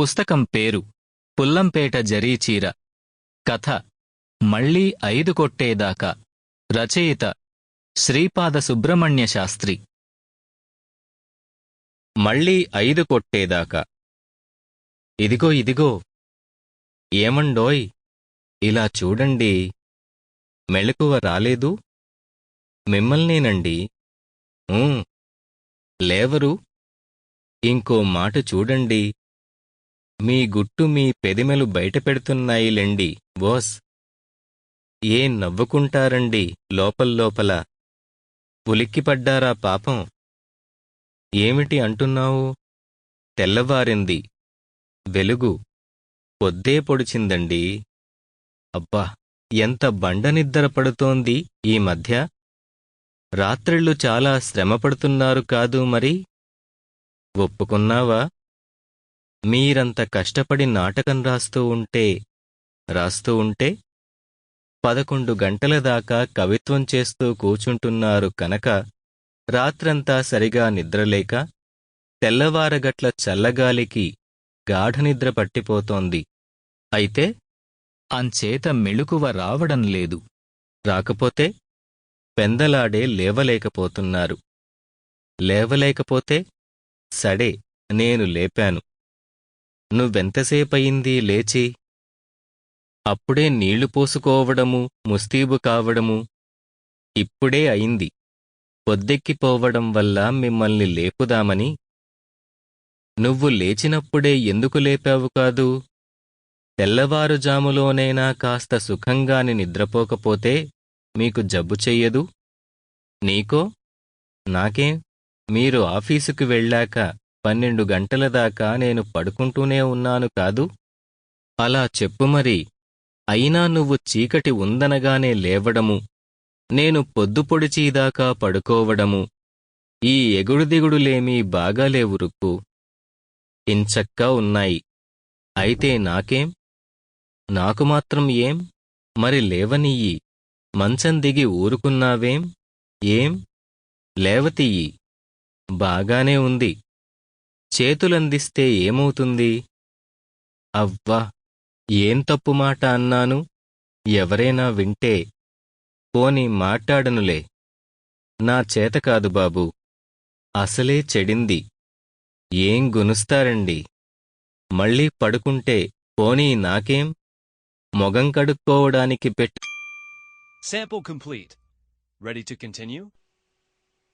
పుస్తకం పేరు పుల్లంపేట జరీచీర. కథ మళ్ళీ ఐదు కొట్టేదాకా. రచయిత శ్రీపాద సుబ్రహ్మణ్య శాస్త్రి. మళ్ళీ ఐదు కొట్టేదాకా. ఇదిగో ఇదిగో. ఏమండోయ్? ఇలా చూడండి. మెళకువ రాలేదు. మిమ్మల్నేనండి. ఊ, లేవరు. ఇంకో మాట చూడండి. మీ గుట్టు మీ పెదిమెలు బయటపెడుతున్నాయిలెండి బోస్. ఏం నవ్వుకుంటారండి లోపల్లోపల ఉలిక్కిపడ్డారా పాపం. ఏమిటి అంటున్నావు? తెల్లవారింది. వెలుగు. పొద్దే పొడిచిందండి. అబ్బా ఎంత బండ నిద్ర పడుతోంది ఈ మధ్య. రాత్రిళ్ళు చాలా శ్రమపడుతున్నారు కాదు మరి. ఒప్పుకున్నావా? మీరంత కష్టపడి నాటకం రాస్తూ ఉంటే రాస్తూ ఉంటే? పదకొండు గంటల దాకా కవిత్వం చేస్తూ కూచుంటున్నారు కనుక రాత్రంతా సరిగా నిద్రలేక తెల్లవారగట్ల చల్లగాలికి గాఢనిద్ర పట్టిపోతోంది. అయితే అంచేత మెళుకువ రావడం లేదు. రాకపోతే పెందలాడే లేవలేకపోతున్నారు. లేవలేకపోతే సడే నేను లేపాను. నువ్వెంతసేపయింది లేచి? అప్పుడే నీళ్ళు పోసుకోవడము ముస్తీబు కావడము. ఇప్పుడే అయింది. పొద్దెక్కిపోవడం వల్ల మిమ్మల్ని లేపుదామని. నువ్వు లేచినప్పుడే ఎందుకు లేపావు కాదు? తెల్లవారుజాములోనైనా కాస్త సుఖంగాని నిద్రపోకపోతే మీకు జబ్బు చెయ్యదు? నీకో? నాకేం? మీరు ఆఫీసుకు వెళ్ళాక పన్నెండు గంటల దాకా నేను పడుకుంటూనే ఉన్నాను కాదు? అలా చెప్పు మరి. అయినా నువ్వు చీకటి ఉందనగానే లేవడము. నేను పొద్దుపొడిచీదాకా పడుకోవడము. ఈ ఎగుడుదిగుడులేమీ బాగాలేవు రుక్కు. ఇంచక్కా ఉన్నాయి. అయితే నాకేం? నాకు మాత్రం ఏం? మరి లేవనియ్యి మంచం దిగి ఊరుకున్నావేం? ఏం? లేవతియ్యి బాగానే ఉంది. చేతులందిస్తే ఏమవుతుంది? అవ్వా ఏం తప్పు మాట అన్నాను? ఎవరైనా వింటే పోని మాట్లాడనులే. నా చేత కాదు బాబు అసలే చెడింది. ఏం గునుస్తారండి? మళ్ళీ పడుకుంటే పోనీ నాకేం? మొగం కడుక్కోవడానికి పెట్టు Sample complete. Ready to continue?